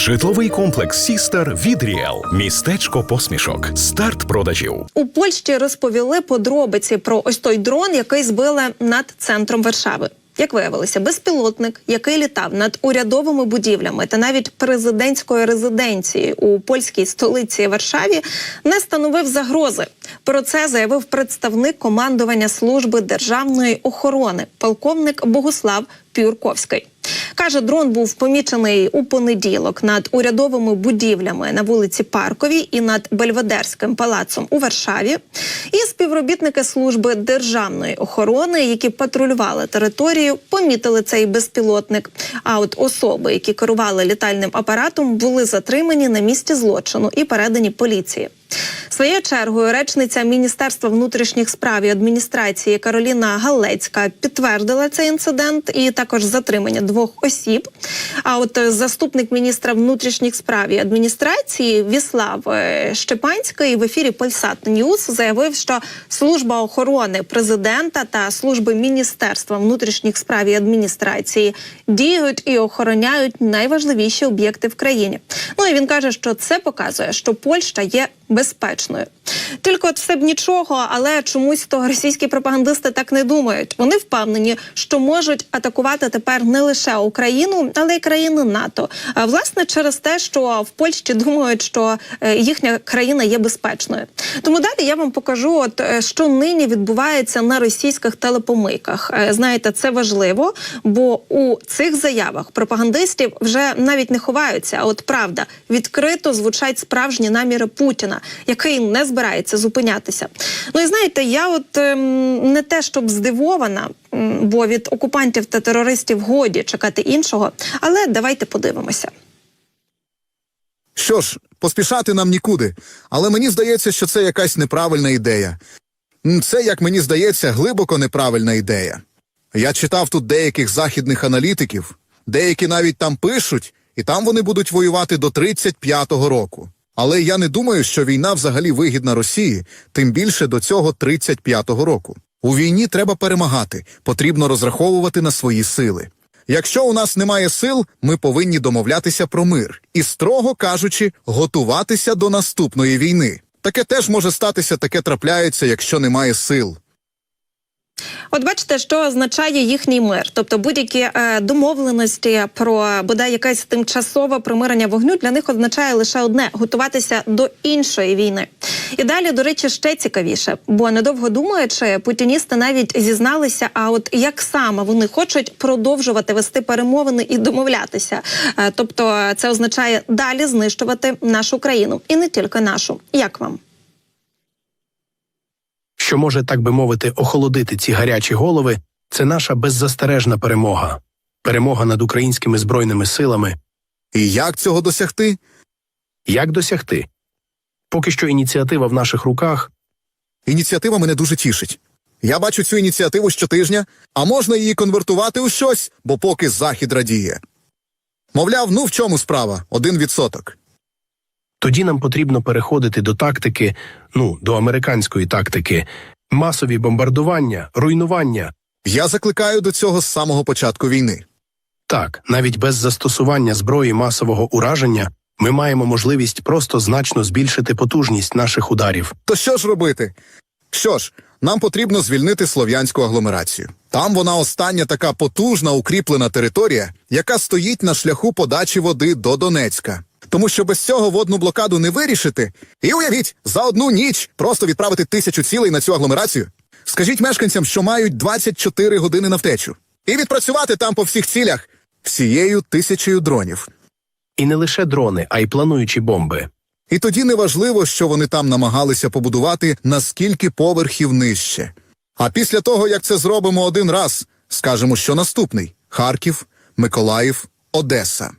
Житловий комплекс Сістер від Ріел. Містечко посмішок. Старт продажів. У Польщі розповіли подробиці про ось той дрон, який збили над центром Варшави. Як виявилося, безпілотник, який літав над урядовими будівлями та навіть президентською резиденцією у польській столиці Варшаві, не становив загрози. Про це заявив представник командування служби державної охорони, полковник Богуслав Пюрковський. Каже, дрон був помічений у понеділок над урядовими будівлями на вулиці Парковій і над Бельведерським палацом у Варшаві. І співробітники служби державної охорони, які патрулювали територію, помітили цей безпілотник. А от особи, які керували літальним апаратом, були затримані на місці злочину і передані поліції. Своєю чергою речниця Міністерства внутрішніх справ і адміністрації Кароліна Галецька підтвердила цей інцидент і також затримання двох осіб. А от е, заступник міністра внутрішніх справ і адміністрації Віслав е, Щепанський в ефірі Польсат Ньюс заявив, що служба охорони президента та служби міністерства внутрішніх справ і адміністрації діють і охороняють найважливіші об'єкти в країні. Ну і він каже, що це показує, що Польща є безпечною. passionate Тільки от все б нічого, але чомусь то російські пропагандисти так не думають. Вони впевнені, що можуть атакувати тепер не лише Україну, але й країни НАТО. Власне через те, що в Польщі думають, що е, їхня країна є безпечною. Тому далі я вам покажу, от е, що нині відбувається на російських телепомийках. Е, Знаєте, це важливо, бо у цих заявах пропагандистів вже навіть не ховаються. А от правда відкрито звучать справжні наміри Путіна, який не збирається зупинятися. Ну і знаєте, я от ем, не те, щоб здивована, бо від окупантів та терористів годі чекати іншого. Але давайте подивимося. Що ж, поспішати нам нікуди, але мені здається, що це якась неправильна ідея. Це, як мені здається, глибоко неправильна ідея. Я читав тут деяких західних аналітиків, деякі навіть там пишуть, і там вони будуть воювати до 35-го року. Але я не думаю, що війна взагалі вигідна Росії, тим більше до цього 35-го року. У війні треба перемагати, потрібно розраховувати на свої сили. Якщо у нас немає сил, ми повинні домовлятися про мир і, строго кажучи, готуватися до наступної війни. Таке теж може статися, таке трапляється, якщо немає сил. От бачите, що означає їхній мир, тобто будь-які е, домовленості про бодай якесь тимчасове примирення вогню для них означає лише одне готуватися до іншої війни. І далі, до речі, ще цікавіше, бо недовго думаючи, путіністи навіть зізналися. А от як саме вони хочуть продовжувати вести перемовини і домовлятися? Е, тобто, це означає далі знищувати нашу країну і не тільки нашу. Як вам? Що може, так би мовити, охолодити ці гарячі голови, це наша беззастережна перемога, перемога над українськими збройними силами. І як цього досягти? Як досягти? Поки що ініціатива в наших руках, Ініціатива мене дуже тішить. Я бачу цю ініціативу щотижня, а можна її конвертувати у щось, бо поки захід радіє. Мовляв, ну в чому справа? Один відсоток. Тоді нам потрібно переходити до тактики, ну, до американської тактики, масові бомбардування, руйнування. Я закликаю до цього з самого початку війни. Так, навіть без застосування зброї масового ураження ми маємо можливість просто значно збільшити потужність наших ударів. То що ж робити? Що ж, нам потрібно звільнити слов'янську агломерацію. Там вона остання така потужна укріплена територія, яка стоїть на шляху подачі води до Донецька. Тому що без цього водну блокаду не вирішити. І уявіть, за одну ніч просто відправити тисячу цілей на цю агломерацію. Скажіть мешканцям, що мають 24 години на втечу. І відпрацювати там по всіх цілях всією тисячею дронів. І не лише дрони, а й плануючі бомби. І тоді неважливо, що вони там намагалися побудувати на скільки поверхів нижче. А після того, як це зробимо один раз, скажемо, що наступний Харків, Миколаїв, Одеса.